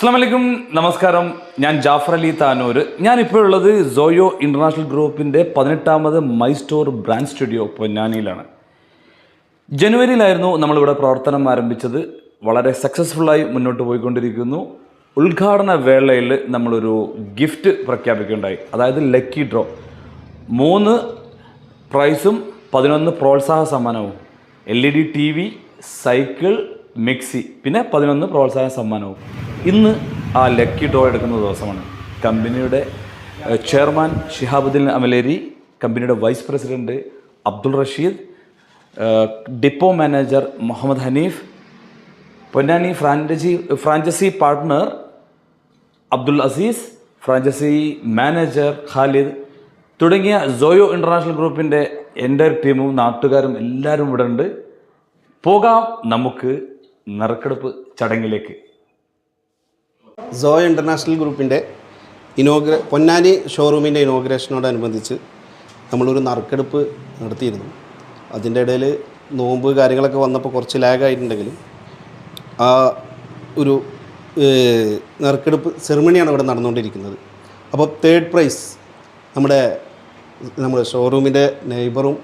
അസ്സാം വലൈക്കും നമസ്കാരം. ഞാൻ ജാഫർ അലി താനൂർ. ഞാനിപ്പോൾ ഉള്ളത് സോയോ ഇന്റർനാഷണൽ ഗ്രൂപ്പിന്റെ പതിനെട്ടാമത് മൈ സ്റ്റോർ ബ്രാൻഡ് സ്റ്റുഡിയോ പൊന്നാനിയിലാണ്. ജനുവരിയിലായിരുന്നു നമ്മളിവിടെ പ്രവർത്തനം ആരംഭിച്ചത്. വളരെ സക്സസ്ഫുള്ളായി മുന്നോട്ട് പോയിക്കൊണ്ടിരിക്കുന്നു. ഉദ്ഘാടന വേളയിൽ നമ്മളൊരു ഗിഫ്റ്റ് പ്രഖ്യാപിക്കുകയുണ്ടായി. അതായത് ലക്കി ഡ്രോ മൂന്ന് പ്രൈസും പതിനൊന്ന് പ്രോത്സാഹ സമ്മാനവും. L E D T V cycle mixie പിന്നെ പതിനൊന്ന് പ്രോത്സാഹന സമ്മാനവും. ഇന്ന് ആ ലക്കി ഡ്രോ എടുക്കുന്ന ദിവസമാണ്. കമ്പനിയുടെ ചെയർമാൻ ഷിഹാബുദ്ദീൻ അമലേരി കമ്പനിയുടെ vice president Abdul Rasheed depot manager Muhammad Haneef Ponnani franchise franchise partner Abdul Azeez franchise manager Khalid തുടങ്ങിയ സോയോ ഇന്റർനാഷണൽ ഗ്രൂപ്പിന്റെ എന്റെ ടീമും നാട്ടുകാരും എല്ലാവരും ഇവിടെ ഉണ്ട്. പോകാം നമുക്ക് നറുക്കെടുപ്പ് ചടങ്ങിലേക്ക്. സോയ ഇന്റർനാഷണൽ ഗ്രൂപ്പിന്റെ ഇനോഗ്ര പൊന്നാനി ഷോറൂമിന്റെ ഇനോഗ്രേഷനോടനുബന്ധിച്ച് നമ്മളൊരു നറുക്കെടുപ്പ് നടത്തിയിരുന്നു. അതിന്റെ ഇടയിൽ നോമ്പ് കാര്യങ്ങളൊക്കെ വന്നപ്പോൾ കുറച്ച് ലാഗായിട്ടുണ്ടെങ്കിലും ആ ഒരു നറുക്കെടുപ്പ് സെറിമണിയാണ് ഇവിടെ നടന്നുകൊണ്ടിരിക്കുന്നത്. അപ്പോൾ തേർഡ് പ്രൈസ് നമ്മുടെ നമ്മുടെ ഷോറൂമിന്റെ നെയ്ബറും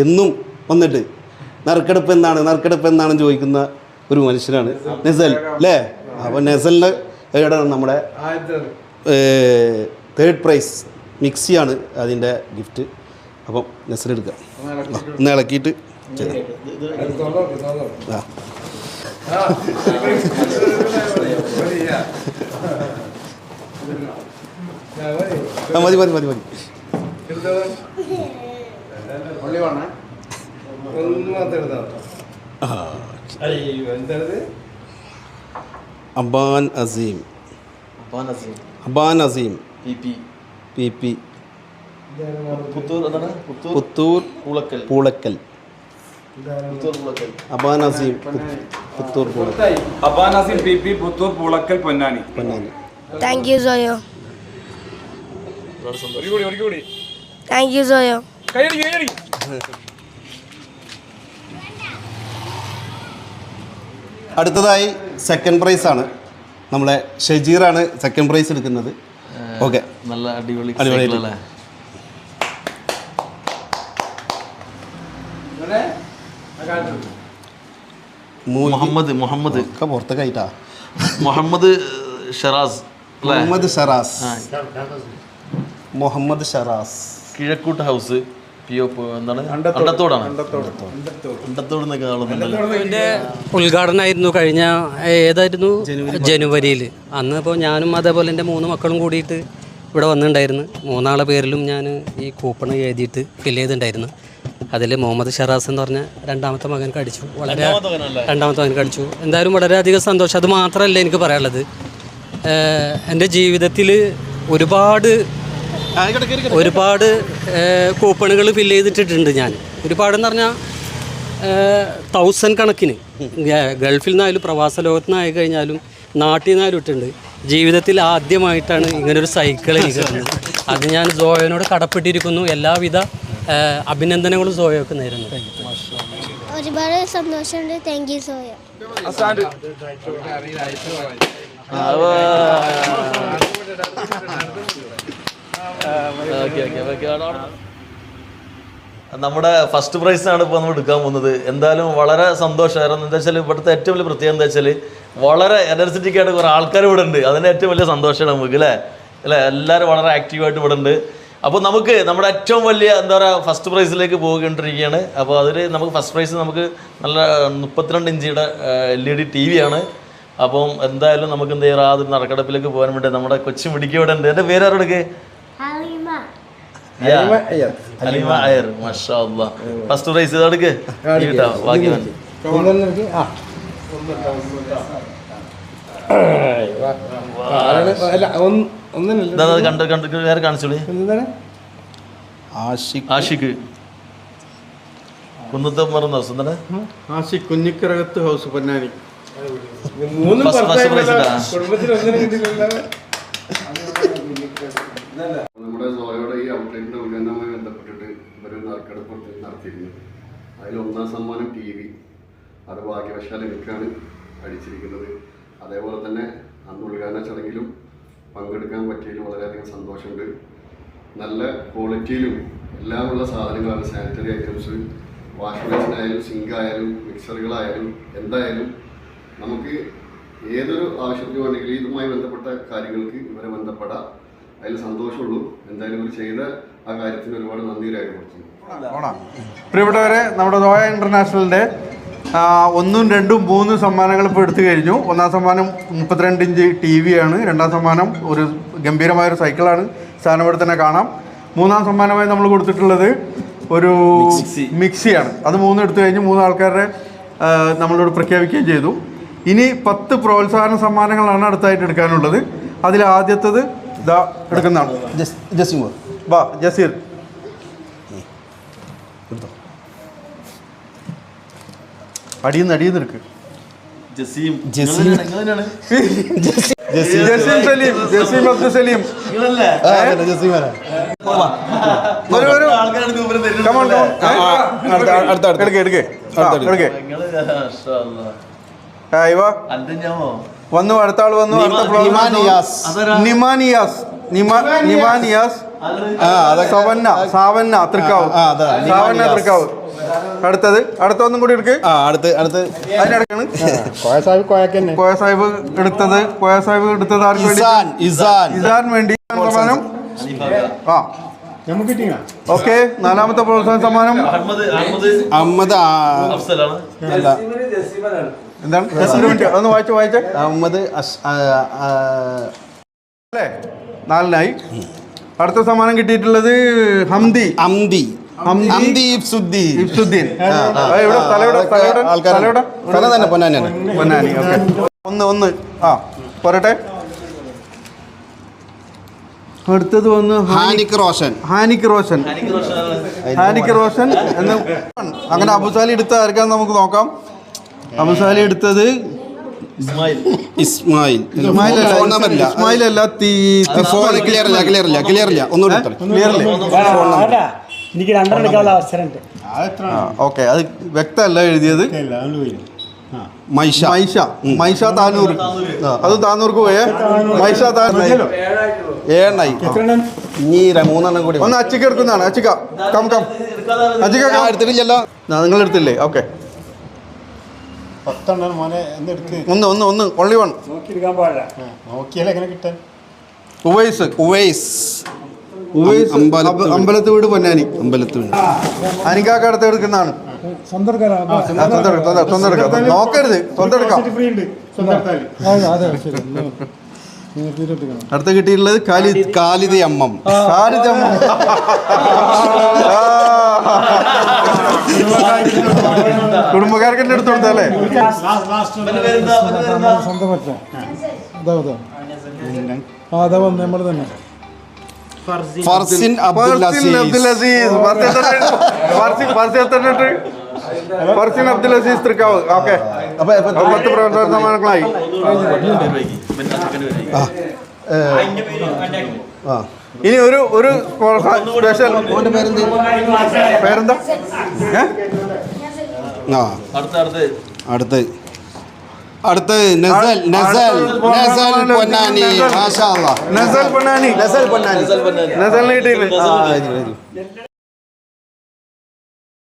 എന്നും വന്നിട്ട് നറുക്കെടുപ്പ് എന്താണ് നറുക്കെടുപ്പ് എന്നാണ് ചോദിക്കുന്ന ഒരു മനുഷ്യനാണ് നെസൽ അല്ലേ അപ്പോൾ നെസലിന് എവിടെയാണ് നമ്മുടെ തേർഡ് പ്രൈസ് മിക്സിയാണ് അതിന്റെ ഗിഫ്റ്റ് അപ്പം നെസൽ എടുക്കുക ഒന്ന് ഇളക്കിയിട്ട് മതി മതി മതി മതി. Aban Azeem. Aban Azeem. P P. Puthur Poolakkal. Aban Azeem Puthur Poolakkal. Azeem P P Puthur Poolakkal Ponnani. Ponnani. Thank you Soyo thank you Soyo അടുത്തതായി സെക്കൻഡ് പ്രൈസ് ആണ്. നമ്മളെ ഷജീറാണ് സെക്കൻഡ് പ്രൈസ് എടുക്കുന്നത്. ഓക്കെ നല്ല അടിപൊളി അടിപൊളി? മുഹമ്മദ് മുഹമ്മദ്. ഒക്കെ പുറത്തേക്കായിട്ടാ Muhammad Sharas Muhammad Sharas. Muhammad Sharas. Kizhakkoot house. P O എന്താണ്? അണ്ടത്തോടാണ്. അണ്ടത്തോട്. ഉദ്ഘാടനമായിരുന്നു കഴിഞ്ഞ ഏതായിരുന്നു? ജനുവരിയിൽ അന്ന് ഇപ്പോൾ ഞാനും അതേപോലെ എന്റെ മൂന്ന് മക്കളും കൂടിയിട്ട് ഇവിടെ വന്നിട്ടുണ്ടായിരുന്നു. മൂന്നാളെ പേരിലും ഞാൻ ഈ കൂപ്പൺ എഴുതിയിട്ട് ഫിൽ ചെയ്തിട്ടുണ്ടായിരുന്നു. അതിൽ മുഹമ്മദ് ഷറാസ് എന്ന് പറഞ്ഞ രണ്ടാമത്തെ മകൻ കടിച്ചു. വളരെ രണ്ടാമത്തെ മകൻ കടിച്ചു. എന്തായാലും വളരെയധികം സന്തോഷം. അത് മാത്രമല്ല എനിക്ക് പറയാനുള്ളത്. എന്റെ ജീവിതത്തിൽ ഒരുപാട് ഒരുപാട് കൂപ്പണുകൾ ഫില്ല് ചെയ്തിട്ടിട്ടുണ്ട് ഞാൻ. ഒരുപാടെന്ന് പറഞ്ഞാൽ തൗസൻഡ് കണക്കിന്. ഗൾഫിൽ നിന്നായാലും പ്രവാസ ലോകത്തു നിന്നായി കഴിഞ്ഞാലും നാട്ടിൽ നിന്നായാലും ഇട്ടുണ്ട് ജീവിതത്തിൽ ആദ്യമായിട്ടാണ് ഇങ്ങനൊരു സൈക്കിൾ എനിക്ക് തന്നത് അത് ഞാൻ സോയനോട് കടപ്പെട്ടിരിക്കുന്നു. എല്ലാവിധ അഭിനന്ദനങ്ങളും സോയോക്ക് നേരുന്നു. ഒരുപാട് സന്തോഷമുണ്ട്. താങ്ക് യു സോയോ ഓക്കെ നമ്മുടെ ഫസ്റ്റ് പ്രൈസ് ആണ് ഇപ്പൊ നമ്മൾ എടുക്കാൻ പോകുന്നത്. എന്തായാലും വളരെ സന്തോഷമായിരുന്നു. എന്താ വെച്ചാൽ ഇവിടുത്തെ ഏറ്റവും വലിയ പ്രത്യേകത എന്താ വെച്ചാൽ വളരെ എനർജറ്റിക് ആയിട്ട് കുറേ ആൾക്കാർ ഇവിടെ ഉണ്ട്. അതിന് ഏറ്റവും വലിയ സന്തോഷമാണ് നമുക്ക് അല്ലേ? അല്ലേ? എല്ലാവരും വളരെ ആക്റ്റീവായിട്ട് ഇവിടെ ഉണ്ട്. അപ്പോൾ നമുക്ക് നമ്മുടെ ഏറ്റവും വലിയ എന്താ പറയുക ഫസ്റ്റ് പ്രൈസിലേക്ക് പോയിക്കൊണ്ടിരിക്കുകയാണ്. അപ്പോൾ അതിൽ നമുക്ക് ഫസ്റ്റ് പ്രൈസ് നമുക്ക് നല്ല മുപ്പത്തിരണ്ട് ഇഞ്ചിയുടെ L E D T V ആണ്. അപ്പം എന്തായാലും നമുക്ക് എന്ത് ചെയ്യാം? ആ ഒരു പോകാൻ വേണ്ടി നമ്മുടെ കൊച്ചു മിടിക്ക് ഇവിടെ ഉണ്ട്. എന്റെ പേര് ഫസ്റ്റ് പ്രൈസ് എടുക്ക്. അത് കണ്ട് കണ്ട് വേറെ കാണിച്ചോളി. ആഷിഖ് കുന്നത്തെ മറന്ന സുന്ദര ആശി Kunjikkarakath house Ponnani. First first ഔട്ട്ലെറ്റിന്റെ ഉദ്ഘാടനവുമായി ബന്ധപ്പെട്ടിട്ട് ഇവർ നറുക്കെടുപ്പ് നടത്തിയിരുന്നു. അതിൽ ഒന്നാം സമ്മാനം ടി വി അത് ഭാഗ്യവശാൽ എനിക്കാണ് അടിച്ചിരിക്കുന്നത്. അതേപോലെ തന്നെ അന്ന് ഉദ്ഘാടന ചടങ്ങിലും പങ്കെടുക്കാൻ പറ്റിയതിൽ വളരെയധികം സന്തോഷമുണ്ട്. നല്ല ക്വാളിറ്റിയിലും എല്ലാമുള്ള സാധനങ്ങളാണ് സാനിറ്ററി ഐറ്റംസ് വാഷ് മെഷീൻ ആയാലും സിങ്ക് ആയാലും മിക്സറുകളായാലും എന്തായാലും നമുക്ക് ഏതൊരു ആവശ്യത്തിനു വേണമെങ്കിലും ഇതുമായി ബന്ധപ്പെട്ട കാര്യങ്ങൾക്ക് ഇവരെ ബന്ധപ്പെടാം. അതിൽ സന്തോഷമുള്ളൂ. എന്തായാലും ഇവർ ചെയ്ത ആ കാര്യത്തിന് ഒരുപാട് നന്ദി രേഖപ്പെടുത്തുന്നു പ്രിയപ്പെട്ടവരെ നമ്മുടെ ദോയ ഇന്റർനാഷണലിന്റെ ഒന്നും രണ്ടും മൂന്നും സമ്മാനങ്ങൾ ഇപ്പോൾ എടുത്തു കഴിഞ്ഞു. ഒന്നാം സമ്മാനം മുപ്പത്തിരണ്ട് ഇഞ്ച് ടി വി ആണ് രണ്ടാം സമ്മാനം ഒരു ഗംഭീരമായൊരു സൈക്കിളാണ്. സ്ഥാനം ഇവിടെ തന്നെ കാണാം. മൂന്നാം സമ്മാനമായി നമ്മൾ കൊടുത്തിട്ടുള്ളത് ഒരു മിക്സിയാണ്. അത് മൂന്നും എടുത്തു കഴിഞ്ഞ് മൂന്ന് ആൾക്കാരെ നമ്മളോട് പ്രഖ്യാപിക്കുകയും ചെയ്തു. ഇനി പത്ത് പ്രോത്സാഹന സമ്മാനങ്ങളാണ് അടുത്തായിട്ട് എടുക്കാനുള്ളത്. അതിൽ ആദ്യത്തത് ഇതാ എടുക്കുന്നതാണ്. ജസ്റ്റ് വാ ജസീർ അടിയുന്ന് അടിയുന്ന് എടുക്ക്. ജസീം. ജസീം. ജസീം. സലീം ജസീം അബ്ദുൽ സലീം? അടുത്ത അടുത്ത എടുക്ക് എടുക്ക്. ആ, ഇവ? അന്റെ ഞാമോ വന്നു അടുത്ത ആൾ വന്നു. അടുത്ത നിമാനിയാസ്. നിമാനിയാസ്. നിമാ- നിമാനിയാസ്. ആ സവന്ന സാവന്ന തൃക്കാവ്. സാവന്ന തൃക്കാവ്. അടുത്തത് അടുത്ത ഒന്നും കൂടി എടുക്ക്. ആ അടുത്ത് അടുത്ത്. അതിനടക്കാണ് കോയ സാഹിബ് എടുത്തത് കോയ സാഹിബ് എടുത്തത് ആർക്ക് വേണ്ടി? ഇസാൻ വേണ്ടി. സമ്മാനം. ആ. ഓക്കെ നാലാമത്തെ പ്രോത്സാഹന സമ്മാനം. അഹമ്മദ് അഹമ്മദ്. അല്ല. എന്താണ്? ഒന്ന് വായിച്ചു വായിച്ചേ. അഹമ്മദ് അല്ലേ? നാലിനായി. അടുത്ത സമ്മാനം കിട്ടിയിട്ടുള്ളത് ഹംദി. ഹംദി. ഒന്ന് ഒന്ന്. ആ പോരട്ടെ. അടുത്തത് വന്ന് ഹാനി- ഹാനിക് റോഷൻ. ഹാനിക് റോഷൻ. ഹാനിക് റോഷൻ എന്ന് അങ്ങനെ അബുസാലി എടുത്ത ആർക്കാന്ന് നമുക്ക് നോക്കാം. അബുസാലി എടുത്തത് ഇസ്മായിൽ. ഇസ്മായിൽ. അല്ല, ഫോൺ ഇസ്മായിൽ അല്ല തീ ഫോൺ ക്ലിയർ ഇല്ല ക്ലിയർ ഇല്ല ക്ലിയർ ഇല്ല. ഒന്നുകൂടി എടുത്തോളൂ. ക്ലിയർ എനിക്ക് അവസരമുണ്ട്. ഓക്കെ. അത് വ്യക്തമല്ല എഴുതിയത്? മൈഷ. മൈഷ. മൈഷ താനൂർ. അത് താനൂർക്ക് പോയേ? മൈഷ താനൂർ. ഇനി മൂന്നെണ്ണം കൂടി ഒന്ന് അച്ചക്ക് എടുക്കുന്നതാണ്. അച്ചിക്ക കം കം. അച്ചിക്ക എടുത്തിട്ടില്ലല്ലോ. നിങ്ങൾ എടുത്തില്ലേ ഓക്കെ. പത്തെണ്ണം മോനെ എന്തെടുക്ക് ഒന്ന് ഒന്ന് ഒന്ന് ഒള്ളി വൺ നോക്കിയെടുക്കാൻ പാടില്ല. നോക്കിയാലേ എങ്ങനെ കിട്ടാൻ? ഉവൈസ് ഉവൈസ്. ഉവൈസ് അമ്പലത്ത് അമ്പ- അമ്പലത്ത് വീട് പൊന്നാനി. അമ്പലത്തിൽ അനിക്കാക്ക അടുത്ത് എടുക്കുന്നതാണ്. സ്വന്തം എടുക്കാം, എടുക്കാം. നോക്കരുത് സ്വന്തം എടുക്കാം. അടുത്ത കിട്ടിയിട്ടുള്ളത് കാലി കാലിതി അമ്മം. കുടുംബക്കാർക്ക് കൊടുത്തല്ലേ പേരെന്താ ഇവന്റെ പേരെന്താ സ്വന്തം പറ്റ അതാ അതാ ആ അതാ വന്ന് നമ്മൾ തന്നെ. ഫർസിൻ. അബ്ദുൽ അസീസ്. ഫർസിൻ അബ്ദുൽ അസീസ് തൃക്കാവ്. ഓക്കെ. അപ്പൊ ഇപ്പൊ അപ്പൊ പത്ത് പ്രവർത്തന സമ്മാനങ്ങളായി. ഇവന്റെ second പേര്. ആ, ഇനി ഒരു ഒരു സ്പെഷ്യൽ പേരെന്താ? ആ. അടുത്ത അടുത്ത്. നസൽ നസൽ നസൽ പൊന്നാനി മാഷാ അല്ലാ നസൽ പൊന്നാനി. നസൽ പൊന്നാനി. നസൽ കിട്ടിയില്ല.